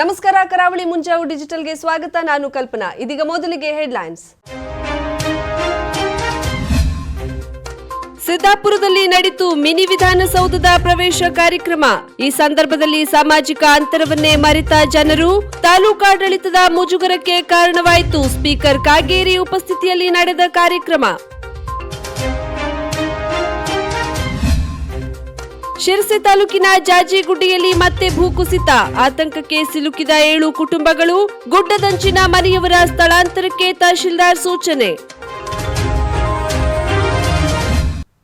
ನಮಸ್ಕಾರ, ಕರಾವಳಿ ಮುಂಜಾವು ಡಿಜಿಟಲ್ಗೆ ಸ್ವಾಗತ. ನಾನು ಕಲ್ಪನಾ. ಇದೀಗ ಮೊದಲಿಗೆ ಹೆಡ್ಲೈನ್ಸ್. ಸಿದ್ದಾಪುರದಲ್ಲಿ ನಡೆಯಿತು ಮಿನಿ ವಿಧಾನಸೌಧದ ಪ್ರವೇಶ ಕಾರ್ಯಕ್ರಮ. ಈ ಸಂದರ್ಭದಲ್ಲಿ ಸಾಮಾಜಿಕ ಅಂತರವನ್ನೇ ಮರೆತ ಜನರು ತಾಲೂಕಾಡಳಿತದ ಮುಜುಗರಕ್ಕೆ ಕಾರಣವಾಯಿತು. ಸ್ಪೀಕರ್ ಕಾಗೇರಿ ಉಪಸ್ಥಿತಿಯಲ್ಲಿ ನಡೆದ ಕಾರ್ಯಕ್ರಮ. ಶಿರಸಿ ತಾಲೂಕಿನ ಜಾಜಿಗುಡ್ಡಿಯಲ್ಲಿ ಮತ್ತೆ ಭೂಕುಸಿತ ಆತಂಕಕ್ಕೆ ಸಿಲುಕಿದ ಏಳು ಕುಟುಂಬಗಳು ಗುಡ್ಡದಂಚಿನ ಮನೆಯವರ ಸ್ಥಳಾಂತರಕ್ಕೆ ತಹಶೀಲ್ದಾರ್ ಸೂಚನೆ.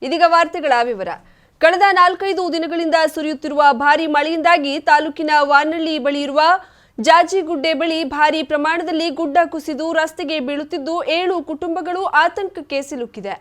ಇದೀಗ ವಾರ್ತೆಗಳ ವಿವರ. ಕಳೆದ ನಾಲ್ಕೈದು ದಿನಗಳಿಂದ ಸುರಿಯುತ್ತಿರುವ ಭಾರಿ ಮಳೆಯಿಂದಾಗಿ ತಾಲೂಕಿನ ವಾನಳ್ಳಿ ಬಳಿ ಇರುವ ಜಾಜಿಗುಡ್ಡೆ ಬಳಿ ಭಾರಿ ಪ್ರಮಾಣದಲ್ಲಿ ಗುಡ್ಡ ಕುಸಿದು ರಸ್ತೆಗೆ ಬೀಳುತ್ತಿದ್ದು, ಏಳು ಕುಟುಂಬಗಳು ಆತಂಕಕ್ಕೆ ಸಿಲುಕಿದೆ.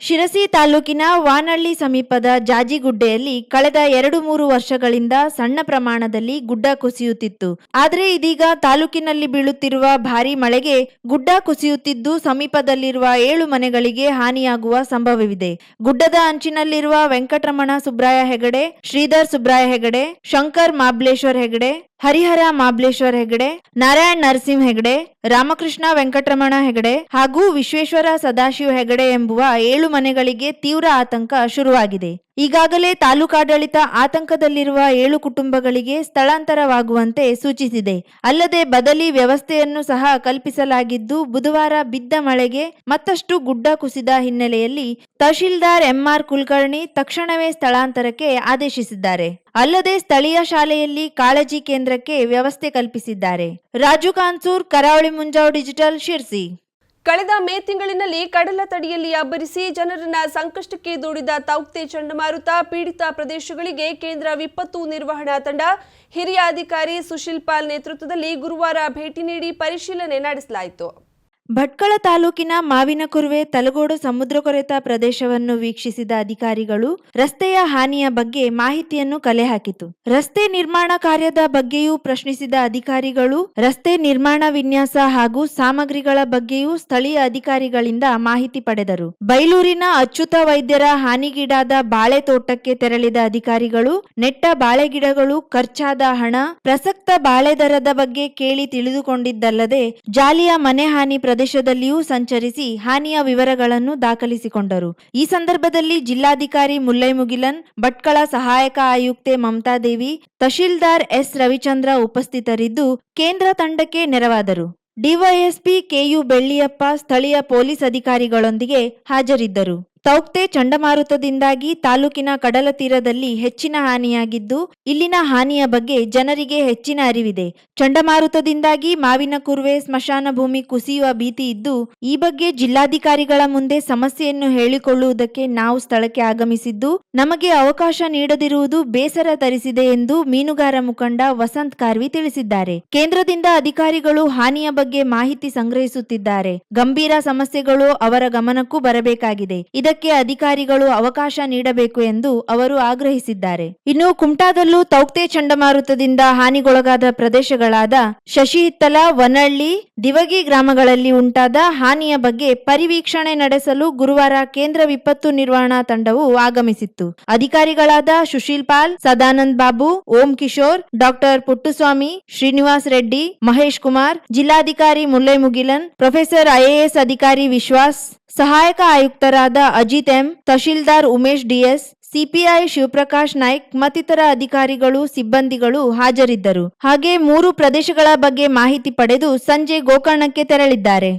ಶಿರಸಿ ತಾಲೂಕಿನ ವಾನಹಳ್ಳಿ ಸಮೀಪದ ಜಾಜಿಗುಡ್ಡೆಯಲ್ಲಿ ಕಳೆದ ಎರಡು ಮೂರು ವರ್ಷಗಳಿಂದ ಸಣ್ಣ ಪ್ರಮಾಣದಲ್ಲಿ ಗುಡ್ಡ ಕುಸಿಯುತ್ತಿತ್ತು. ಆದರೆ ಇದೀಗ ತಾಲೂಕಿನಲ್ಲಿ ಬೀಳುತ್ತಿರುವ ಭಾರೀ ಮಳೆಗೆ ಗುಡ್ಡ ಕುಸಿಯುತ್ತಿದ್ದು ಸಮೀಪದಲ್ಲಿರುವ ಏಳು ಮನೆಗಳಿಗೆ ಹಾನಿಯಾಗುವ ಸಂಭವವಿದೆ. ಗುಡ್ಡದ ಅಂಚಿನಲ್ಲಿರುವ ವೆಂಕಟರಮಣ ಸುಬ್ರಾಯ ಹೆಗಡೆ, ಶ್ರೀಧರ್ ಸುಬ್ರಾಯ ಹೆಗಡೆ, ಶಂಕರ್ ಮಾಬ್ಲೇಶ್ವರ್ ಹೆಗಡೆ ಹರಿಹರ ಮಾಬ್ಲೇಶ್ವರ್ ಹೆಗಡೆ, ನಾರಾಯಣ್ ನರಸಿಂಹ ಹೆಗಡೆ, ರಾಮಕೃಷ್ಣ ವೆಂಕಟರಮಣ ಹೆಗಡೆ ಹಾಗೂ ವಿಶ್ವೇಶ್ವರ ಸದಾಶಿವ ಹೆಗಡೆ ಎಂಬುವ ಏಳು ಮನೆಗಳಿಗೆ ತೀವ್ರ ಆತಂಕ ಶುರುವಾಗಿದೆ. ಈಗಾಗಲೇ ತಾಲೂಕಾಡಳಿತ ಆತಂಕದಲ್ಲಿರುವ ಏಳು ಕುಟುಂಬಗಳಿಗೆ ಸ್ಥಳಾಂತರವಾಗುವಂತೆ ಸೂಚಿಸಿದೆ. ಅಲ್ಲದೆ ಬದಲಿ ವ್ಯವಸ್ಥೆಯನ್ನು ಸಹ ಕಲ್ಪಿಸಲಾಗಿದ್ದು, ಬುಧವಾರ ಬಿದ್ದ ಮಳೆಗೆ ಮತ್ತಷ್ಟು ಗುಡ್ಡ ಕುಸಿದ ಹಿನ್ನೆಲೆಯಲ್ಲಿ ತಹಶೀಲ್ದಾರ್ ಎಂಆರ್ ಕುಲಕರ್ಣಿ ತಕ್ಷಣವೇ ಸ್ಥಳಾಂತರಕ್ಕೆ ಆದೇಶಿಸಿದ್ದಾರೆ. ಅಲ್ಲದೆ ಸ್ಥಳೀಯ ಶಾಲೆಯಲ್ಲಿ ಕಾಳಜಿ ಕೇಂದ್ರಕ್ಕೆ ವ್ಯವಸ್ಥೆ ಕಲ್ಪಿಸಿದ್ದಾರೆ. ರಾಜು ಕಾನ್ಸೂರ್, ಕರಾವಳಿ ಮುಂಜಾವ್ ಡಿಜಿಟಲ್, ಶಿರ್ಸಿ. ಕಳೆದ ಮೇ ತಿಂಗಳಿನಲ್ಲಿ ಕಡಲ ತಡಿಯಲ್ಲಿ ಅಬ್ಬರಿಸಿ ಜನರನ್ನ ಸಂಕಷ್ಟಕ್ಕೆ ದೂಡಿದ ತೌಕ್ತೆ ಚಂಡಮಾರುತ ಪೀಡಿತ ಪ್ರದೇಶಗಳಿಗೆ ಕೇಂದ್ರ ವಿಪತ್ತು ನಿರ್ವಹಣಾ ತಂಡ, ಹಿರಿಯ ಅಧಿಕಾರಿ ಸುಶೀಲ್ ಪಾಲ್ ನೇತೃತ್ವದಲ್ಲಿ ಗುರುವಾರ ಭೇಟಿ ನೀಡಿ ಪರಿಶೀಲನೆ ನಡೆಸಲಾಯಿತು. ಭಟ್ಕಳ ತಾಲೂಕಿನ ಮಾವಿನಕುರ್ವೆ ತಲಗೋಡು ಸಮುದ್ರ ಕೊರೆತ ಪ್ರದೇಶವನ್ನು ವೀಕ್ಷಿಸಿದ ಅಧಿಕಾರಿಗಳು ರಸ್ತೆಯ ಹಾನಿಯ ಬಗ್ಗೆ ಮಾಹಿತಿಯನ್ನು ಕಲೆ ಹಾಕಿತು. ರಸ್ತೆ ನಿರ್ಮಾಣ ಕಾರ್ಯದ ಬಗ್ಗೆಯೂ ಪ್ರಶ್ನಿಸಿದ ಅಧಿಕಾರಿಗಳು ರಸ್ತೆ ನಿರ್ಮಾಣ ವಿನ್ಯಾಸ ಹಾಗೂ ಸಾಮಗ್ರಿಗಳ ಬಗ್ಗೆಯೂ ಸ್ಥಳೀಯ ಅಧಿಕಾರಿಗಳಿಂದ ಮಾಹಿತಿ ಪಡೆದರು. ಬೈಲೂರಿನ ಅಚ್ಯುತ ವೈದ್ಯರ ಹಾನಿಗೀಡಾದ ಬಾಳೆ ತೋಟಕ್ಕೆ ತೆರಳಿದ ಅಧಿಕಾರಿಗಳು ನೆಟ್ಟ ಬಾಳೆ ಗಿಡಗಳು ಖರ್ಚಾದ ಹಣ, ಪ್ರಸಕ್ತ ಬಾಳೆ ದರದ ಬಗ್ಗೆ ಕೇಳಿ ತಿಳಿದುಕೊಂಡಿದ್ದಲ್ಲದೆ ಜಾಲಿಯ ಮನೆ ಹಾನಿ ಪ್ರದೇಶದಲ್ಲಿಯೂ ಸಂಚರಿಸಿ ಹಾನಿಯ ವಿವರಗಳನ್ನು ದಾಖಲಿಸಿಕೊಂಡರು. ಈ ಸಂದರ್ಭದಲ್ಲಿ ಜಿಲ್ಲಾಧಿಕಾರಿ ಮುಲ್ಲೈ ಮುಗಿಲನ್ ಭಟ್ಕಳ ಸಹಾಯಕ ಆಯುಕ್ತೆ ಮಮತಾದೇವಿ, ತಹಶೀಲ್ದಾರ್ ಎಸ್ ರವಿಚಂದ್ರ ಉಪಸ್ಥಿತರಿದ್ದು ಕೇಂದ್ರ ತಂಡಕ್ಕೆ ನೆರವಾದರು. ಡಿವೈಎಸ್ಪಿ ಕೆಯು ಬೆಳ್ಳಿಯಪ್ಪ, ಸ್ಥಳೀಯ ಪೊಲೀಸ್ ಅಧಿಕಾರಿಗಳೊಂದಿಗೆ ಹಾಜರಿದ್ದರು. ತೌಕ್ತೆ ಚಂಡಮಾರುತದಿಂದಾಗಿ ತಾಲೂಕಿನ ಕಡಲ ತೀರದಲ್ಲಿ ಹೆಚ್ಚಿನ ಹಾನಿಯಾಗಿದ್ದು, ಇಲ್ಲಿನ ಹಾನಿಯ ಬಗ್ಗೆ ಜನರಿಗೆ ಹೆಚ್ಚಿನ ಅರಿವಿದೆ. ಚಂಡಮಾರುತದಿಂದಾಗಿ ಮಾವಿನ ಕುರ್ವೆ, ಸ್ಮಶಾನ ಭೂಮಿ ಕುಸಿಯುವ ಭೀತಿ ಇದ್ದು, ಈ ಬಗ್ಗೆ ಜಿಲ್ಲಾಧಿಕಾರಿಗಳ ಮುಂದೆ ಸಮಸ್ಯೆಯನ್ನು ಹೇಳಿಕೊಳ್ಳುವುದಕ್ಕೆ ನಾವು ಸ್ಥಳಕ್ಕೆ ಆಗಮಿಸಿದ್ದು, ನಮಗೆ ಅವಕಾಶ ನೀಡದಿರುವುದು ಬೇಸರ ತರಿಸಿದೆ ಎಂದು ಮೀನುಗಾರ ಮುಖಂಡ ವಸಂತ್ ಕಾರ್ವಿ ತಿಳಿಸಿದ್ದಾರೆ. ಕೇಂದ್ರದಿಂದ ಅಧಿಕಾರಿಗಳು ಹಾನಿಯ ಬಗ್ಗೆ ಮಾಹಿತಿ ಸಂಗ್ರಹಿಸುತ್ತಿದ್ದಾರೆ. ಗಂಭೀರ ಸಮಸ್ಯೆಗಳು ಅವರ ಗಮನಕ್ಕೂ ಬರಬೇಕಾಗಿದೆ. ಇದಕ್ಕೆ ಅಧಿಕಾರಿಗಳು ಅವಕಾಶ ನೀಡಬೇಕು ಎಂದು ಅವರು ಆಗ್ರಹಿಸಿದ್ದಾರೆ. ಇನ್ನು ಕುಮಟಾದಲ್ಲೂ ತೌಕ್ತೆ ಚಂಡಮಾರುತದಿಂದ ಹಾನಿಗೊಳಗಾದ ಪ್ರದೇಶಗಳಾದ ಶಶಿಹಿತ್ತಲ, ವನಳ್ಳಿ, ದಿವಗಿ ಗ್ರಾಮಗಳಲ್ಲಿ ಉಂಟಾದ ಹಾನಿಯ ಬಗ್ಗೆ ಪರಿವೀಕ್ಷಣೆ ನಡೆಸಲು ಗುರುವಾರ ಕೇಂದ್ರ ವಿಪತ್ತು ನಿರ್ವಹಣಾ ತಂಡವು ಆಗಮಿಸಿತ್ತು. ಅಧಿಕಾರಿಗಳಾದ ಸುಶೀಲ್ ಪಾಲ್, ಸದಾನಂದ್ ಬಾಬು, ಓಂ ಕಿಶೋರ್, ಡಾಕ್ಟರ್ ಪುಟ್ಟುಸ್ವಾಮಿ, ಶ್ರೀನಿವಾಸ್ ರೆಡ್ಡಿ, ಮಹೇಶ್ ಕುಮಾರ್, ಜಿಲ್ಲಾಧಿಕಾರಿ ಮುಲ್ಲೈ ಮುಗಿಲನ್, ಪ್ರೊಫೆಸರ್ ಐಎಎಸ್ ಅಧಿಕಾರಿ ವಿಶ್ವಾಸ್ ಸಹಾಯಕ ಆಯುಕ್ತರಾದ Ajit M, tahsildar Umesh DS, CPI Shivaprakash Naik ಮತ್ತಿತರ ಅಧಿಕಾರಿಗಳು, ಸಿಬ್ಬಂದಿಗಳು ಹಾಜರಿದ್ದರು. ಹಾಗೆ ಮೂರು ಪ್ರದೇಶಗಳ ಬಗ್ಗೆ ಮಾಹಿತಿ ಪಡೆದು ಸಂಜೆ ಗೋಕರ್ಣಕ್ಕೆ ತೆರಳಿದ್ದಾರೆ.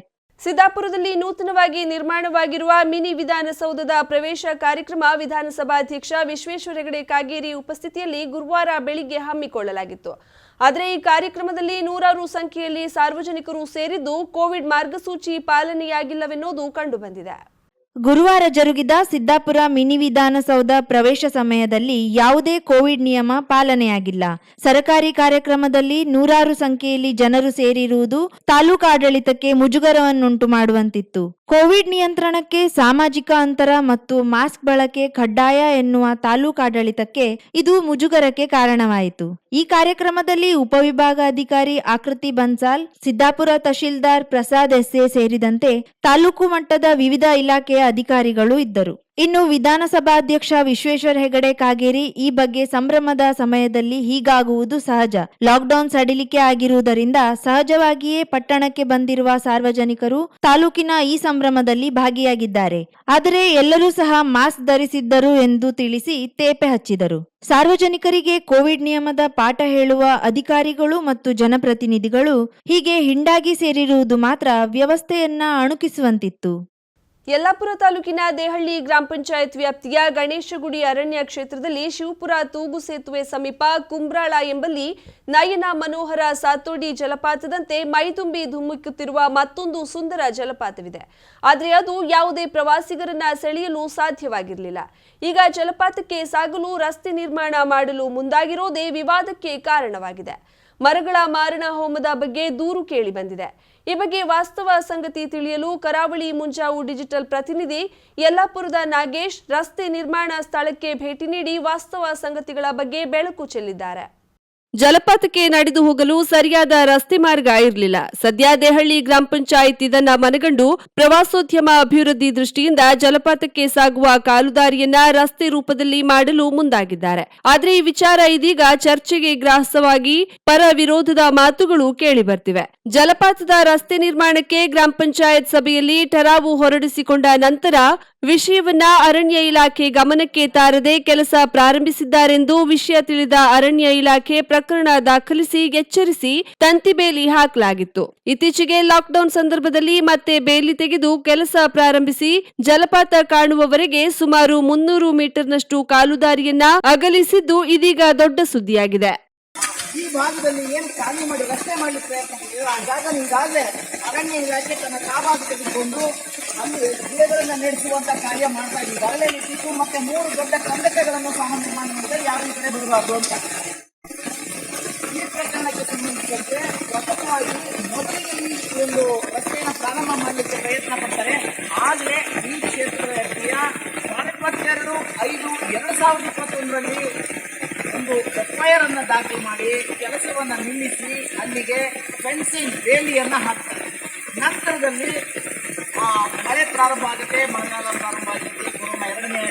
ಸಿದ್ದಾಪುರದಲ್ಲಿ ನೂತನವಾಗಿ ನಿರ್ಮಾಣವಾಗಿರುವ ಮಿನಿ ವಿಧಾನಸೌಧದ ಪ್ರವೇಶ ಕಾರ್ಯಕ್ರಮ ವಿಧಾನಸಭಾಧ್ಯಕ್ಷ ವಿಶ್ವೇಶ್ವರ ಹೆಗಡೆ ಕಾಗೇರಿ ಉಪಸ್ಥಿತಿಯಲ್ಲಿ ಗುರುವಾರ ಬೆಳಿಗ್ಗೆ ಹಮ್ಮಿಕೊಳ್ಳಲಾಗಿತ್ತು. ಆದರೆ ಈ ಕಾರ್ಯಕ್ರಮದಲ್ಲಿ ನೂರಾರು ಸಂಖ್ಯೆಯಲ್ಲಿ ಸಾರ್ವಜನಿಕರು ಸೇರಿದ್ದು ಕೋವಿಡ್ ಮಾರ್ಗಸೂಚಿ ಪಾಲನೆಯಾಗಿಲ್ಲವೆನ್ನುವುದು ಕಂಡುಬಂದಿದೆ ಗುರುವಾರ ಜರುಗಿದ ಸಿದ್ದಾಪುರ ಮಿನಿ ವಿಧಾನಸೌಧ ಪ್ರವೇಶ ಸಮಯದಲ್ಲಿ ಯಾವುದೇ ಕೋವಿಡ್ ನಿಯಮ ಪಾಲನೆಯಾಗಿಲ್ಲ. ಸರಕಾರಿ ಕಾರ್ಯಕ್ರಮದಲ್ಲಿ ನೂರಾರು ಸಂಖ್ಯೆಯಲ್ಲಿ ಜನರು ಸೇರಿರುವುದು ತಾಲೂಕಾಡಳಿತಕ್ಕೆ ಮುಜುಗರವನ್ನುಂಟು ಮಾಡುವಂತಿತ್ತು. ಕೋವಿಡ್ ನಿಯಂತ್ರಣಕ್ಕೆ ಸಾಮಾಜಿಕ ಅಂತರ ಮತ್ತು ಮಾಸ್ಕ್ ಬಳಕೆ ಕಡ್ಡಾಯ ಎನ್ನುವ ತಾಲೂಕಾಡಳಿತಕ್ಕೆ ಇದು ಮುಜುಗರಕ್ಕೆ ಕಾರಣವಾಯಿತು. ಈ ಕಾರ್ಯಕ್ರಮದಲ್ಲಿ ಉಪವಿಭಾಗಾಧಿಕಾರಿ ಆಕೃತಿ ಬನ್ಸಾಲ್, ಸಿದ್ದಾಪುರ ತಹಶೀಲ್ದಾರ್ ಪ್ರಸಾದ್ ಎಸ್ಎ ಸೇರಿದಂತೆ ತಾಲೂಕು ಮಟ್ಟದ ವಿವಿಧ ಇಲಾಖೆಯ ಅಧಿಕಾರಿಗಳು ಇದ್ದರು. ಇನ್ನು ವಿಧಾನಸಭಾಧ್ಯಕ್ಷ ವಿಶ್ವೇಶ್ವರ ಹೆಗಡೆ ಕಾಗೇರಿ ಈ ಬಗ್ಗೆ ಸಂಭ್ರಮದ ಸಮಯದಲ್ಲಿ ಹೀಗಾಗುವುದು ಸಹಜ. ಲಾಕ್ಡೌನ್ ಸಡಿಲಿಕೆ ಆಗಿರುವುದರಿಂದ ಸಹಜವಾಗಿಯೇ ಪಟ್ಟಣಕ್ಕೆ ಬಂದಿರುವ ಸಾರ್ವಜನಿಕರು ತಾಲೂಕಿನ ಈ ಸಂಭ್ರಮದಲ್ಲಿ ಭಾಗಿಯಾಗಿದ್ದಾರೆ. ಆದರೆ ಎಲ್ಲರೂ ಸಹ ಮಾಸ್ಕ್ ಧರಿಸಿದ್ದರು ಎಂದು ತಿಳಿಸಿ ತೇಪೆ ಹಚ್ಚಿದರು. ಸಾರ್ವಜನಿಕರಿಗೆ ಕೋವಿಡ್ ನಿಯಮದ ಪಾಠ ಹೇಳುವ ಅಧಿಕಾರಿಗಳು ಮತ್ತು ಜನಪ್ರತಿನಿಧಿಗಳು ಹೀಗೆ ಹಿಂಡಾಗಿ ಸೇರಿರುವುದು ಮಾತ್ರ ವ್ಯವಸ್ಥೆಯನ್ನ ಅಣುಕಿಸುವಂತಿತ್ತು. ಯಲ್ಲಾಪುರ ತಾಲೂಕಿನ ದೇಹಳ್ಳಿ ಗ್ರಾಮ ಪಂಚಾಯತ್ ವ್ಯಾಪ್ತಿಯ ಗಣೇಶಗುಡಿ ಅರಣ್ಯ ಕ್ಷೇತ್ರದಲ್ಲಿ ಶಿವಪುರ ತೂಗು ಸೇತುವೆ ಸಮೀಪ ಕುಂಬ್ರಾಳ ಎಂಬಲ್ಲಿ ನಯನ ಮನೋಹರ ಸಾತೋಡಿ ಜಲಪಾತದಂತೆ ಮೈದುಂಬಿ ಧುಮ್ಮಿಕ್ಕುತ್ತಿರುವ ಮತ್ತೊಂದು ಸುಂದರ ಜಲಪಾತವಿದೆ. ಆದರೆ ಅದು ಯಾವುದೇ ಪ್ರವಾಸಿಗರನ್ನ ಸೆಳೆಯಲು ಸಾಧ್ಯವಾಗಿರಲಿಲ್ಲ. ಈಗ ಜಲಪಾತಕ್ಕೆ ಸಾಗಲು ರಸ್ತೆ ನಿರ್ಮಾಣ ಮಾಡಲು ಮುಂದಾಗಿರೋದೇ ವಿವಾದಕ್ಕೆ ಕಾರಣವಾಗಿದೆ. ಮರಗಳ ಮಾರಣ ಹೋಮದ ಬಗ್ಗೆ ದೂರು ಕೇಳಿ ಬಂದಿದೆ. ಈ ಬಗ್ಗೆ ವಾಸ್ತವ ಸಂಗತಿ ತಿಳಿಯಲು ಕರಾವಳಿ ಮುಂಜಾವು ಡಿಜಿಟಲ್ ಪ್ರತಿನಿಧಿ ಯಲ್ಲಾಪುರದ ನಾಗೇಶ್ ರಸ್ತೆ ನಿರ್ಮಾಣ ಸ್ಥಳಕ್ಕೆ ಭೇಟಿ ನೀಡಿ ವಾಸ್ತವ ಸಂಗತಿಗಳ ಬಗ್ಗೆ ಬೆಳಕು ಚೆಲ್ಲಿದ್ದಾರೆ. ಜಲಪಾತಕ್ಕೆ ನಡೆದು ಹೋಗಲು ಸರಿಯಾದ ರಸ್ತೆ ಮಾರ್ಗ ಇರಲಿಲ್ಲ. ಸದ್ಯ ದೇಹಳ್ಳಿ ಗ್ರಾಮ ಪಂಚಾಯತ್ ಇದನ್ನ ಮನಗಂಡು ಪ್ರವಾಸೋದ್ಯಮ ಅಭಿವೃದ್ಧಿ ದೃಷ್ಟಿಯಿಂದ ಜಲಪಾತಕ್ಕೆ ಸಾಗುವ ಕಾಲುದಾರಿಯನ್ನ ರಸ್ತೆ ರೂಪದಲ್ಲಿ ಮಾಡಲು ಮುಂದಾಗಿದ್ದಾರೆ. ಆದರೆ ಈ ವಿಚಾರ ಇದೀಗ ಚರ್ಚೆಗೆ ಗ್ರಾಸವಾಗಿ ಪರ ವಿರೋಧದ ಮಾತುಗಳು ಕೇಳಿಬರ್ತಿವೆ. ಜಲಪಾತದ ರಸ್ತೆ ನಿರ್ಮಾಣಕ್ಕೆ ಗ್ರಾಮ ಪಂಚಾಯತ್ ಸಭೆಯಲ್ಲಿ ಠರಾವು ಹೊರಡಿಸಿಕೊಂಡ ನಂತರ ವಿಷಯವನ್ನ ಅರಣ್ಯ ಇಲಾಖೆ ಗಮನಕ್ಕೆ ತಾರದೆ ಕೆಲಸ ಪ್ರಾರಂಭಿಸಿದ್ದಾರೆಂದು ವಿಷಯ ತಿಳಿದ ಅರಣ್ಯ ಇಲಾಖೆ ಪ್ರಕರಣ ದಾಖಲಿಸಿ ಎಚ್ಚರಿಸಿ ತಂತಿ ಬೇಲಿ ಹಾಕಲಾಗಿತ್ತು. ಇತ್ತೀಚೆಗೆ ಲಾಕ್ಡೌನ್ ಸಂದರ್ಭದಲ್ಲಿ ಮತ್ತೆ ಬೇಲಿ ತೆಗೆದು ಕೆಲಸ ಪ್ರಾರಂಭಿಸಿ ಜಲಪಾತ ಕಾಣುವವರೆಗೆ ಸುಮಾರು ಮುನ್ನೂರು ಮೀಟರ್ನಷ್ಟು ಕಾಲುದಾರಿಯನ್ನ ಅಗಲಿಸಿದ್ದು ಇದೀಗ ದೊಡ್ಡ ಸುದ್ದಿಯಾಗಿದೆ. ಈ ಭಾಗದಲ್ಲಿ ಏನು ಖಾಲಿ ಮಾಡಿ ರಸ್ತೆ ಮಾಡಲಿಕ್ಕೆ ಪ್ರಯತ್ನ ಆ ಜಾಗ ಈಗಾಗಲೇ ಅರಣ್ಯ ಇಲಾಖೆ ತನ್ನ ಕಾಬಾಗಿ ತೆಗೆದುಕೊಂಡು ಅಲ್ಲಿ ಗಿಡಗಳನ್ನು ನಡೆಸುವಂತ ಕಾರ್ಯ ಮಾಡ್ತಾ ಈಗಾಗಲೇ ನಿಂತಿತ್ತು ಮತ್ತೆ ಮೂರು ದೊಡ್ಡ ಕಂದಕಗಳನ್ನು ಸಹ ನಿರ್ಮಾಣ ಮಾಡಿದರೆ ಯಾರು ಈ ಕಡೆ ಬಿಡಬಾರ್ದು ಅಂತ. ಪ್ರಥಮವಾಗಿ ಮೊದಲಿಗೆ ಒಂದು ರಸ್ತೆಯನ್ನು ಪ್ರಾರಂಭ ಮಾಡಲಿಕ್ಕೆ ಪ್ರಯತ್ನ ಪಡ್ತಾರೆ. ಆದರೆ ಈ ಕ್ಷೇತ್ರದ ವ್ಯಾಪ್ತಿಯ ಇಪ್ಪತ್ತೆರಡು ಐದು, ಎರಡು ಸಾವಿರದ ಇಪ್ಪತ್ತೊಂದರಲ್ಲಿ ಒಂದು ಎಫ್ಐಆರ್ ಅನ್ನು ದಾಖಲು ಮಾಡಿ ಕೆಲಸವನ್ನು ನಿಲ್ಲಿಸಿ ಅಲ್ಲಿಗೆ ಫೆನ್ಸಿಂಗ್ ಬೇಲಿಯನ್ನ ಹಾಕ್ತಾರೆ. ನಂತರದಲ್ಲಿ ಮಳೆ ಪ್ರಾರಂಭ ಆಗುತ್ತೆ, ಮಳೆಗಾಲ ಪ್ರಾರಂಭ ಆಗುತ್ತೆ. ಕೊರೋನಾ ಎರಡನೇ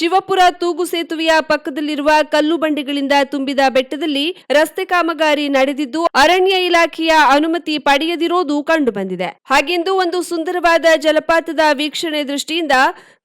ಶಿವಪುರ ತೂಗು ಸೇತುವೆಯ ಪಕ್ಕದಲ್ಲಿರುವ ಕಲ್ಲು ಬಂಡೆಗಳಿಂದ ತುಂಬಿದ ಬೆಟ್ಟದಲ್ಲಿ ರಸ್ತೆ ಕಾಮಗಾರಿ ನಡೆದಿದ್ದು, ಅರಣ್ಯ ಇಲಾಖೆಯ ಅನುಮತಿ ಪಡೆಯದಿರೋದು ಕಂಡುಬಂದಿದೆ. ಹಾಗೆಂದು ಒಂದು ಸುಂದರವಾದ ಜಲಪಾತದ ವೀಕ್ಷಣೆ ದೃಷ್ಟಿಯಿಂದ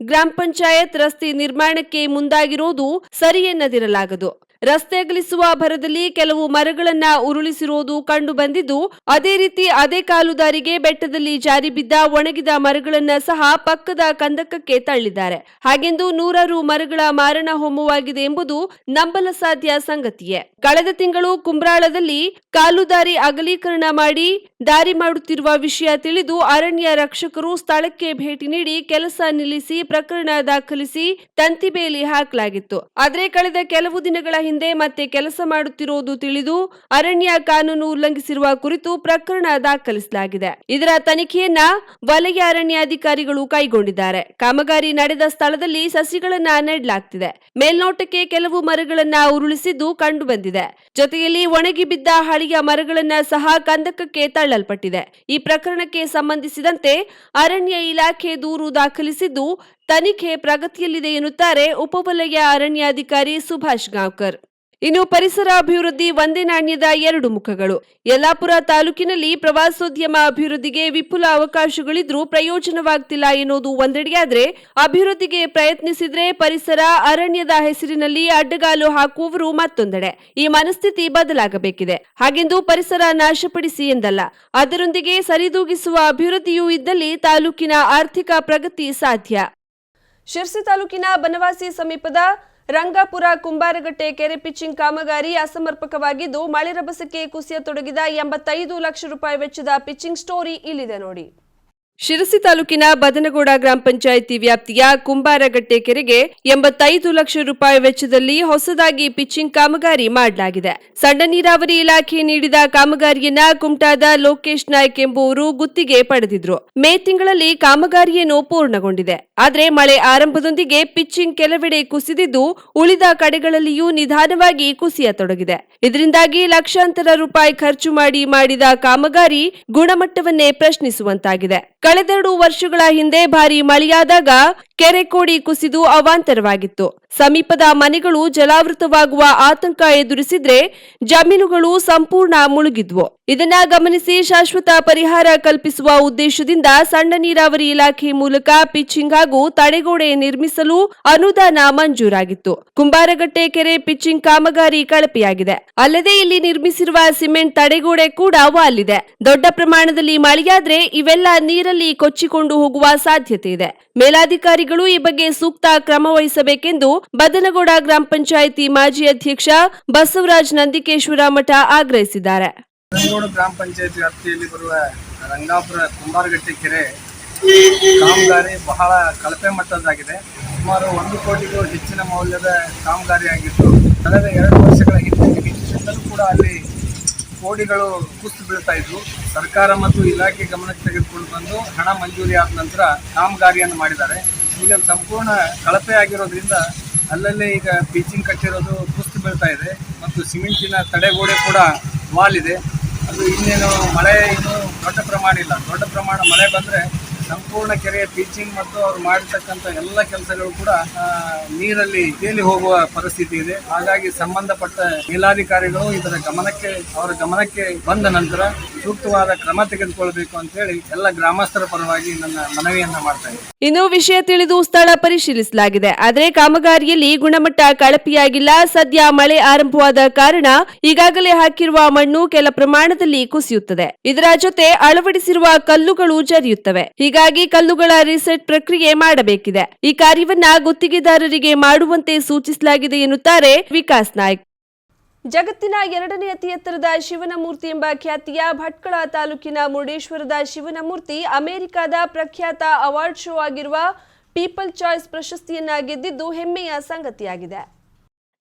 ಗ್ರಾಮ ಪಂಚಾಯತ್ ರಸ್ತೆ ನಿರ್ಮಾಣಕ್ಕೆ ಮುಂದಾಗಿರುವುದು ಸರಿ ಎನ್ನದಿರಲಾಗದು. ರಸ್ತೆ ಅಗಲಿಸುವ ಭರದಲ್ಲಿ ಕೆಲವು ಮರಗಳನ್ನ ಉರುಳಿಸಿರುವುದು ಕಂಡು ಬಂದಿದ್ದು, ಅದೇ ರೀತಿ ಅದೇ ಕಾಲುದಾರಿಗೆ ಬೆಟ್ಟದಲ್ಲಿ ಜಾರಿ ಬಿದ್ದ ಒಣಗಿದ ಮರಗಳನ್ನ ಸಹ ಪಕ್ಕದ ಕಂದಕಕ್ಕೆ ತಳ್ಳಿದ್ದಾರೆ. ಹಾಗೆಂದು ನೂರಾರು ಮರಗಳ ಮಾರಣ ಹೋಮವಾಗಿದೆ ಎಂಬುದು ನಂಬಲ ಸಾಧ್ಯ ಸಂಗತಿಯೇ. ಕಳೆದ ತಿಂಗಳು ಕುಂಬ್ರಾಳದಲ್ಲಿ ಕಾಲುದಾರಿ ಅಗಲೀಕರಣ ಮಾಡಿ ದಾರಿ ಮಾಡುತ್ತಿರುವ ವಿಷಯ ತಿಳಿದು ಅರಣ್ಯ ರಕ್ಷಕರು ಸ್ಥಳಕ್ಕೆ ಭೇಟಿ ನೀಡಿ ಕೆಲಸ ನಿಲ್ಲಿಸಿ ಪ್ರಕರಣ ದಾಖಲಿಸಿ ತಂತಿಬೇಲಿ ಹಾಕಲಾಗಿತ್ತು. ಆದರೆ ಕಳೆದ ಕೆಲವು ದಿನಗಳ ಹಿಂದೆ ಮತ್ತೆ ಕೆಲಸ ಮಾಡುತ್ತಿರುವುದು ತಿಳಿದು ಅರಣ್ಯ ಕಾನೂನು ಉಲ್ಲಂಘಿಸಿರುವ ಕುರಿತು ಪ್ರಕರಣ ದಾಖಲಿಸಲಾಗಿದೆ. ಇದರ ತನಿಖೆಯನ್ನ ವಲಯ ಅರಣ್ಯಾಧಿಕಾರಿಗಳು ಕೈಗೊಂಡಿದ್ದಾರೆ. ಕಾಮಗಾರಿ ನಡೆದ ಸ್ಥಳದಲ್ಲಿ ಸಸಿಗಳನ್ನ ನೆಡಲಾಗ್ತಿದೆ. ಮೇಲ್ನೋಟಕ್ಕೆ ಕೆಲವು ಮರಗಳನ್ನ ಉರುಳಿಸಿದ್ದು ಕಂಡು ಬಂದಿದೆ ಜೊತೆಯಲ್ಲಿ ಒಣಗಿ ಬಿದ್ದ ಹಳೆಯ ಮರಗಳನ್ನ ಸಹ ಕಂದಕಕ್ಕೆ ತಳ್ಳಲ್ಪಟ್ಟಿದೆ. ಈ ಪ್ರಕರಣಕ್ಕೆ ಸಂಬಂಧಿಸಿದಂತೆ ಅರಣ್ಯ ಇಲಾಖೆ ದೂರು ದಾಖಲಿಸಿದ್ದು ತನಿಖೆ ಪ್ರಗತಿಯಲ್ಲಿದೆ ಎನ್ನುತ್ತಾರೆ ಉಪವಲಯ ಅರಣ್ಯಾಧಿಕಾರಿ ಸುಭಾಷ್ ಗಾಂವ್ಕರ್. ಇನ್ನು ಪರಿಸರ ಅಭಿವೃದ್ಧಿ ಒಂದೇ ನಾಣ್ಯದ ಎರಡು ಮುಖಗಳು. ಯಲ್ಲಾಪುರ ತಾಲೂಕಿನಲ್ಲಿ ಪ್ರವಾಸೋದ್ಯಮ ಅಭಿವೃದ್ಧಿಗೆ ವಿಪುಲ ಅವಕಾಶಗಳಿದ್ರೂ ಪ್ರಯೋಜನವಾಗ್ತಿಲ್ಲ ಎನ್ನುವುದು ಒಂದೆಡೆಯಾದರೆ, ಅಭಿವೃದ್ಧಿಗೆ ಪ್ರಯತ್ನಿಸಿದ್ರೆ ಪರಿಸರ ಅರಣ್ಯದ ಹೆಸರಿನಲ್ಲಿ ಅಡ್ಡಗಾಲು ಹಾಕುವವರು ಮತ್ತೊಂದೆಡೆ. ಈ ಮನಸ್ಥಿತಿ ಬದಲಾಗಬೇಕಿದೆ. ಹಾಗೆಂದು ಪರಿಸರ ನಾಶಪಡಿಸಿ ಎಂದಲ್ಲ. ಅದರೊಂದಿಗೆ ಸರಿದೂಗಿಸುವ ಅಭಿವೃದ್ಧಿಯೂ ಇದ್ದಲ್ಲಿ ತಾಲೂಕಿನ ಆರ್ಥಿಕ ಪ್ರಗತಿ ಸಾಧ್ಯ. ಶಿರ್ಸಿ ತಾಲೂಕಿನ ಬನವಾಸಿ ಸಮೀಪದ ರಂಗಾಪುರ ಕುಂಬಾರಗಟ್ಟೆ ಕೆರೆ ಪಿಚ್ಚಿಂಗ್ ಕಾಮಗಾರಿ ಅಸಮರ್ಪಕವಾಗಿದ್ದು, ಮಳೆ ರಭಸಕ್ಕೆ ಕುಸಿಯತೊಡಗಿದ ಎಂಬತ್ತೈದು ಲಕ್ಷ ರೂಪಾಯಿ ವೆಚ್ಚದ ಪಿಚ್ಚಿಂಗ್ ಸ್ಟೋರಿ ಇಲ್ಲಿದೆ ನೋಡಿ. ಶಿರಸಿ ತಾಲೂಕಿನ ಬದನಗೌಡ ಗ್ರಾಮ ಪಂಚಾಯಿತಿ ವ್ಯಾಪ್ತಿಯ ಕುಂಬಾರಗಟ್ಟೆ ಕೆರೆಗೆ ಎಂಬತ್ತೈದು ಲಕ್ಷ ರೂಪಾಯಿ ವೆಚ್ಚದಲ್ಲಿ ಹೊಸದಾಗಿ ಪಿಚ್ಚಿಂಗ್ ಕಾಮಗಾರಿ ಮಾಡಲಾಗಿದೆ. ಸಣ್ಣ ನೀರಾವರಿ ಇಲಾಖೆ ನೀಡಿದ ಕಾಮಗಾರಿಯನ್ನ ಕುಮಟಾದ ಲೋಕೇಶ್ ನಾಯ್ಕ್ ಎಂಬುವರು ಗುತ್ತಿಗೆ ಪಡೆದಿದ್ರು. ಮೇ ತಿಂಗಳಲ್ಲಿ ಕಾಮಗಾರಿಯನ್ನು ಪೂರ್ಣಗೊಂಡಿದೆ. ಆದರೆ ಮಳೆ ಆರಂಭದೊಂದಿಗೆ ಪಿಚ್ಚಿಂಗ್ ಕೆಲವೆಡೆ ಕುಸಿದಿದ್ದು ಉಳಿದ ಕಡೆಗಳಲ್ಲಿಯೂ ನಿಧಾನವಾಗಿ ಕುಸಿಯತೊಡಗಿದೆ. ಇದರಿಂದಾಗಿ ಲಕ್ಷಾಂತರ ರೂಪಾಯಿ ಖರ್ಚು ಮಾಡಿ ಮಾಡಿದ ಕಾಮಗಾರಿ ಗುಣಮಟ್ಟವನ್ನೇ ಪ್ರಶ್ನಿಸುವಂತಾಗಿದೆ. ಕಳೆದೆರಡು ವರ್ಷಗಳ ಹಿಂದೆ ಭಾರಿ ಮಳೆಯಾದಾಗ ಕೆರೆ ಕೋಡಿ ಕುಸಿದು ಅವಾಂತರವಾಗಿತ್ತು. ಸಮೀಪದ ಮನೆಗಳು ಜಲಾವೃತವಾಗುವ ಆತಂಕ ಎದುರಿಸಿದ್ರೆ ಜಮೀನುಗಳು ಸಂಪೂರ್ಣ ಮುಳುಗಿದ್ವು. ಇದನ್ನ ಗಮನಿಸಿ ಶಾಶ್ವತ ಪರಿಹಾರ ಕಲ್ಪಿಸುವ ಉದ್ದೇಶದಿಂದ ಸಣ್ಣ ನೀರಾವರಿ ಇಲಾಖೆ ಮೂಲಕ ಪಿಚ್ಚಿಂಗ್ ಹಾಗೂ ತಡೆಗೋಡೆ ನಿರ್ಮಿಸಲು ಅನುದಾನ ಮಂಜೂರಾಗಿತ್ತು. ಕುಂಬಾರಗಟ್ಟೆ ಕೆರೆ ಪಿಚ್ಚಿಂಗ್ ಕಾಮಗಾರಿ ಕಳಪೆಯಾಗಿದೆ. ಅಲ್ಲದೆ ಇಲ್ಲಿ ನಿರ್ಮಿಸಿರುವ ಸಿಮೆಂಟ್ ತಡೆಗೋಡೆ ಕೂಡ ವಾಲಿದೆ. ದೊಡ್ಡ ಪ್ರಮಾಣದಲ್ಲಿ ಮಳೆಯಾದ್ರೆ ಇವೆಲ್ಲ ನೀರಲ್ಲಿ ಕೊಚ್ಚಿಕೊಂಡು ಹೋಗುವ ಸಾಧ್ಯತೆ ಇದೆ. ಮೇಲಾಧಿಕಾರಿಗಳು ಈ ಬಗ್ಗೆ ಸೂಕ್ತ ಕ್ರಮ ವಹಿಸಬೇಕೆಂದು ಬದನಗೌಡ ಗ್ರಾಮ ಪಂಚಾಯಿತಿ ಮಾಜಿ ಅಧ್ಯಕ್ಷ ಬಸವರಾಜ್ ನಂದಿಕೇಶ್ವರ ಮಠ ಆಗ್ರಹಿಸಿದ್ದಾರೆ. ಗ್ರಾಮ ಪಂಚಾಯತ್ ವ್ಯಾಪ್ತಿಯಲ್ಲಿ ಬರುವ ರಂಗಾಪುರ ಕುಂಬಾರಗಟ್ಟಿ ಕೆರೆ ಕಾಮಗಾರಿ ಬಹಳ ಕಳಪೆ ಮಟ್ಟದ್ದಾಗಿದೆ. ಸುಮಾರು ಒಂದು ಕೋಟಿಗೂ ಹೆಚ್ಚಿನ ಮೌಲ್ಯದ ಕಾಮಗಾರಿಯಾಗಿದ್ದು ಕಳೆದ ಎರಡು ವರ್ಷಗಳ ಹಿಂದೆ ಹಿಂದಿನಿಂದಲೂ ಕೂಡ ಅಲ್ಲಿ ಕೋಡಿಗಳು ಕುಸಿದು ಬೀಳ್ತಾ ಇದ್ವು. ಸರ್ಕಾರ ಮತ್ತು ಇಲಾಖೆ ಗಮನಕ್ಕೆ ತೆಗೆದುಕೊಂಡು ಬಂದು ಹಣ ಮಂಜೂರಿ ಆದ ನಂತರ ಕಾಮಗಾರಿಯನ್ನು ಮಾಡಿದ್ದಾರೆ. ಈಗ ಸಂಪೂರ್ಣ ಕಳಪೆ ಆಗಿರೋದ್ರಿಂದ ಅಲ್ಲಲ್ಲೇ ಈಗ ಬೀಚಿಂಗ್ ಕಟ್ಟಿರೋದು ಕುಸ್ತು ಬೀಳ್ತಾ ಇದೆ ಮತ್ತು ಸಿಮೆಂಟಿನ ತಡೆಗೋಡೆ ಕೂಡ ವಾಲ್ ಇದೆ ಅದು ಇನ್ನೇನು ಮಳೆ ಇನ್ನೂ ದೊಡ್ಡ ಪ್ರಮಾಣ ಇಲ್ಲ. ದೊಡ್ಡ ಪ್ರಮಾಣ ಮಳೆ ಬಂದರೆ ಸಂಪೂರ್ಣ ಕೆರೆಯ ಟೀಚಿಂಗ್ ಮತ್ತು ಅವರು ಮಾಡಿರ್ತಕ್ಕಂಥ ಎಲ್ಲ ಕೆಲಸಗಳು ಕೂಡ ನೀರಲ್ಲಿ, ತೇಲಿ ಹೋಗುವ ಪರಿಸ್ಥಿತಿ ಇದೆ. ಹಾಗಾಗಿ ಸಂಬಂಧಪಟ್ಟ ಮೇಲಾಧಿಕಾರಿಗಳು ಇದರ ಗಮನಕ್ಕೆ, ಅವರ ಗಮನಕ್ಕೆ ಬಂದ ನಂತರ ಸೂಕ್ತವಾದ ಕ್ರಮ ತೆಗೆದುಕೊಳ್ಳಬೇಕು ಅಂತ ಹೇಳಿ ಎಲ್ಲ ಗ್ರಾಮಸ್ಥರ ಪರವಾಗಿ ನನ್ನ ಮನವಿಯನ್ನ ಮಾಡ್ತಾ ಇನ್ನು ವಿಷಯ ತಿಳಿದು ಸ್ಥಳ ಪರಿಶೀಲಿಸಲಾಗಿದೆ. ಆದರೆ ಕಾಮಗಾರಿಯಲ್ಲಿ ಗುಣಮಟ್ಟ ಕಳಪೆಯಾಗಿಲ್ಲ. ಸದ್ಯ ಮಳೆ ಆರಂಭವಾದ ಕಾರಣ ಈಗಾಗಲೇ ಹಾಕಿರುವ ಮಣ್ಣು ಕೆಲ ಪ್ರಮಾಣದಲ್ಲಿ ಕುಸಿಯುತ್ತದೆ. ಇದರ ಜೊತೆ ಅಳವಡಿಸಿರುವ ಕಲ್ಲುಗಳು ಜರಿಯುತ್ತವೆ. ಕಲ್ಲುಗಳ ರೀಸೆಟ್ ಪ್ರಕ್ರಿಯೆ ಮಾಡಬೇಕಿದೆ. ಈ ಕಾರ್ಯವನ್ನ ಗುತ್ತಿಗೆದಾರರಿಗೆ ಮಾಡುವಂತೆ ಸೂಚಿಸಲಾಗಿದೆ ಎನ್ನುತ್ತಾರೆ ವಿಕಾಸ್ ನಾಯ್ಕ್. ಜಗತ್ತಿನ ಎರಡನೇ ಅತಿ ಎತ್ತರದ ಶಿವನ ಮೂರ್ತಿ ಎಂಬ ಖ್ಯಾತಿಯ ಭಟ್ಕಳ ತಾಲೂಕಿನ ಮುರುಡೇಶ್ವರದ ಶಿವನ ಮೂರ್ತಿ ಅಮೆರಿಕದ ಪ್ರಖ್ಯಾತ ಅವಾರ್ಡ್ ಶೋ ಆಗಿರುವ ಪೀಪಲ್ ಚಾಯ್ಸ್ ಪ್ರಶಸ್ತಿಯನ್ನ ಗೆದ್ದಿದ್ದು ಹೆಮ್ಮೆಯ ಸಂಗತಿಯಾಗಿದೆ.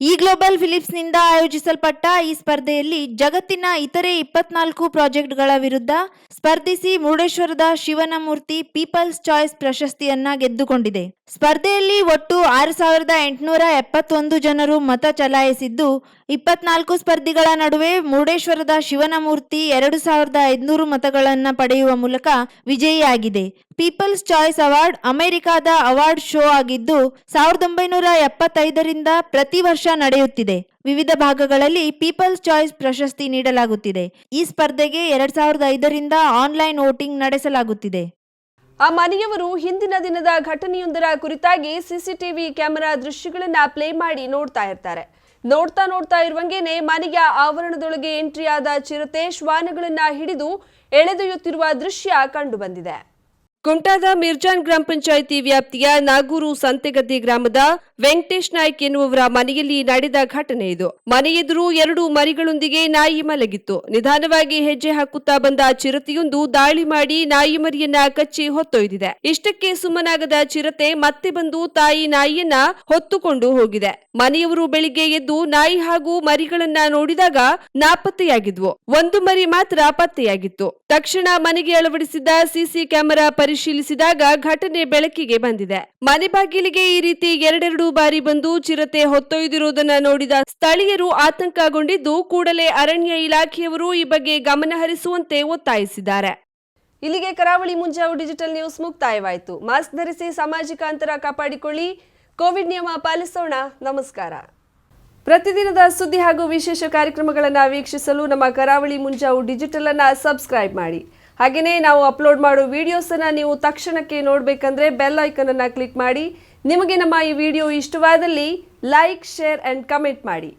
ಈ ಗ್ಲೋಬಲ್ ಫಿಲಿಪ್ಸ್ನಿಂದ ಆಯೋಜಿಸಲ್ಪಟ್ಟ ಈ ಸ್ಪರ್ಧೆಯಲ್ಲಿ ಜಗತ್ತಿನ ಇತರೆ ಇಪ್ಪತ್ನಾಲ್ಕು ಪ್ರಾಜೆಕ್ಟ್ಗಳ ವಿರುದ್ಧ ಸ್ಪರ್ಧಿಸಿ ಮುರುಡೇಶ್ವರದ ಶಿವನ ಮೂರ್ತಿ ಪೀಪಲ್ಸ್ ಚಾಯ್ಸ್ ಪ್ರಶಸ್ತಿಯನ್ನ ಗೆದ್ದುಕೊಂಡಿದೆ. ಸ್ಪರ್ಧೆಯಲ್ಲಿ ಒಟ್ಟು ಆರು ಸಾವಿರದ ಎಂಟುನೂರ ಎಪ್ಪತ್ತೊಂದು ಜನರು ಮತ ಚಲಾಯಿಸಿದ್ದು, ಇಪ್ಪತ್ನಾಲ್ಕು ಸ್ಪರ್ಧಿಗಳ ನಡುವೆ ಮುರುಡೇಶ್ವರದ ಶಿವನ ಮೂರ್ತಿ ಎರಡು ಸಾವಿರದ ಐದುನೂರು ಮತಗಳನ್ನು ಪಡೆಯುವ ಮೂಲಕ ವಿಜಯಿಯಾಗಿದೆ. ಪೀಪಲ್ಸ್ ಚಾಯ್ಸ್ ಅವಾರ್ಡ್ ಅಮೆರಿಕಾದ ಅವಾರ್ಡ್ ಶೋ ಆಗಿದ್ದು, ಸಾವಿರದ ಒಂಬೈನೂರ ಎಪ್ಪತ್ತೈದರಿಂದ ಪ್ರತಿ ವರ್ಷ ನಡೆಯುತ್ತಿದೆ. ವಿವಿಧ ಭಾಗಗಳಲ್ಲಿ ಪೀಪಲ್ಸ್ ಚಾಯ್ಸ್ ಪ್ರಶಸ್ತಿ ನೀಡಲಾಗುತ್ತಿದೆ. ಈ ಸ್ಪರ್ಧೆಗೆ ಎರಡ್ ಸಾವಿರದ ಐದರಿಂದ ಆನ್ಲೈನ್ ವೋಟಿಂಗ್ ನಡೆಸಲಾಗುತ್ತಿದೆ. ಆ ಮನೆಯವರು ಹಿಂದಿನ ದಿನದ ಘಟನೆಯೊಂದರ ಕುರಿತಾಗಿ ಸಿಸಿಟಿವಿ ಕ್ಯಾಮೆರಾ ದೃಶ್ಯಗಳನ್ನ ಪ್ಲೇ ಮಾಡಿ ನೋಡ್ತಾ ಇರ್ತಾರೆ. ನೋಡ್ತಾ ನೋಡ್ತಾ ಇರುವಂಗೇನೆ ಮನೆಯ ಆವರಣದೊಳಗೆ ಎಂಟ್ರಿ ಆದ ಚಿರತೆ ಶ್ವಾನಗಳನ್ನ ಹಿಡಿದು ಎಳೆದೊಯ್ಯುತ್ತಿರುವ ದೃಶ್ಯ ಕಂಡು ಬಂದಿದೆ. ಕುಮಟಾದ ಮಿರ್ಜಾನ್ ಗ್ರಾಮ ಪಂಚಾಯಿತಿ ವ್ಯಾಪ್ತಿಯ ನಾಗೂರು ಸಂತೆಗದ್ದೆ ಗ್ರಾಮದ ವೆಂಕಟೇಶ್ ನಾಯ್ಕ್ ಎನ್ನುವವರ ಮನೆಯಲ್ಲಿ ನಡೆದ ಘಟನೆ ಇದು. ಮನೆ ಎರಡು ಮರಿಗಳೊಂದಿಗೆ ನಾಯಿ ಮಲಗಿತ್ತು. ನಿಧಾನವಾಗಿ ಹೆಜ್ಜೆ ಹಾಕುತ್ತಾ ಬಂದ ಚಿರತೆಯೊಂದು ದಾಳಿ ಮಾಡಿ ನಾಯಿ ಮರಿಯನ್ನ ಕಚ್ಚಿ ಹೊತ್ತೊಯ್ದಿದೆ. ಇಷ್ಟಕ್ಕೆ ಸುಮ್ಮನಾಗದ ಚಿರತೆ ಮತ್ತೆ ಬಂದು ತಾಯಿ ನಾಯಿಯನ್ನ ಹೊತ್ತುಕೊಂಡು ಹೋಗಿದೆ. ಮನೆಯವರು ಬೆಳಿಗ್ಗೆ ಎದ್ದು ನಾಯಿ ಹಾಗೂ ಮರಿಗಳನ್ನ ನೋಡಿದಾಗ ನಾಪತ್ತೆಯಾಗಿದ್ವು. ಒಂದು ಮರಿ ಮಾತ್ರ ಪತ್ತೆಯಾಗಿತ್ತು. ತಕ್ಷಣ ಮನೆಗೆ ಅಳವಡಿಸಿದ್ದ ಸಿಸಿ ಕ್ಯಾಮೆರಾ ಪರಿಶೀಲಿಸಿದಾಗ ಘಟನೆ ಬೆಳಕಿಗೆ ಬಂದಿದೆ. ಮನೆ ಬಾಗಿಲಿಗೆ ಈ ರೀತಿ ಎರಡೆರಡು ಬಾರಿ ಬಂದು ಚಿರತೆ ಹೊತ್ತೊಯ್ದಿರುವುದನ್ನ ನೋಡಿದ ಸ್ಥಳೀಯರು ಆತಂಕಗೊಂಡಿದ್ದು ಕೂಡಲೇ ಅರಣ್ಯ ಇಲಾಖೆಯವರು ಈ ಬಗ್ಗೆ ಗಮನ ಹರಿಸುವಂತೆ ಒತ್ತಾಯಿಸಿದ್ದಾರೆ. ಇಲ್ಲಿಗೆ ಕರಾವಳಿ ಮುಂಜಾವು ಡಿಜಿಟಲ್ ನ್ಯೂಸ್ ಮುಕ್ತಾಯವಾಯಿತು. ಮಾಸ್ಕ್ ಧರಿಸಿ ಸಾಮಾಜಿಕ ಅಂತರ ಕಾಪಾಡಿಕೊಳ್ಳಿ. ಕೋವಿಡ್ ನಿಯಮ ಪಾಲಿಸೋಣ. ನಮಸ್ಕಾರ. ಪ್ರತಿದಿನದ ಸುದ್ದಿ ಹಾಗೂ ವಿಶೇಷ ಕಾರ್ಯಕ್ರಮಗಳನ್ನು ವೀಕ್ಷಿಸಲು ನಮ್ಮ ಕರಾವಳಿ ಮುಂಜಾವು ಡಿಜಿಟಲ್ ಅನ್ನು ಸಬ್ಸ್ಕ್ರೈಬ್ ಮಾಡಿ. ಹಾಗೆಯೇ ನಾವು ಅಪ್ಲೋಡ್ ಮಾಡೋ ವಿಡಿಯೋಸನ್ನು ನೀವು ತಕ್ಷಣಕ್ಕೆ ನೋಡಬೇಕಂದ್ರೆ ಬೆಲ್ ಐಕನ್ ಅನ್ನು ಕ್ಲಿಕ್ ಮಾಡಿ. ನಿಮಗೆ ನಮ್ಮ ಈ ವಿಡಿಯೋ ಇಷ್ಟವಾದಲ್ಲಿ ಲೈಕ್ ಶೇರ್ ಆ್ಯಂಡ್ ಕಮೆಂಟ್ ಮಾಡಿ.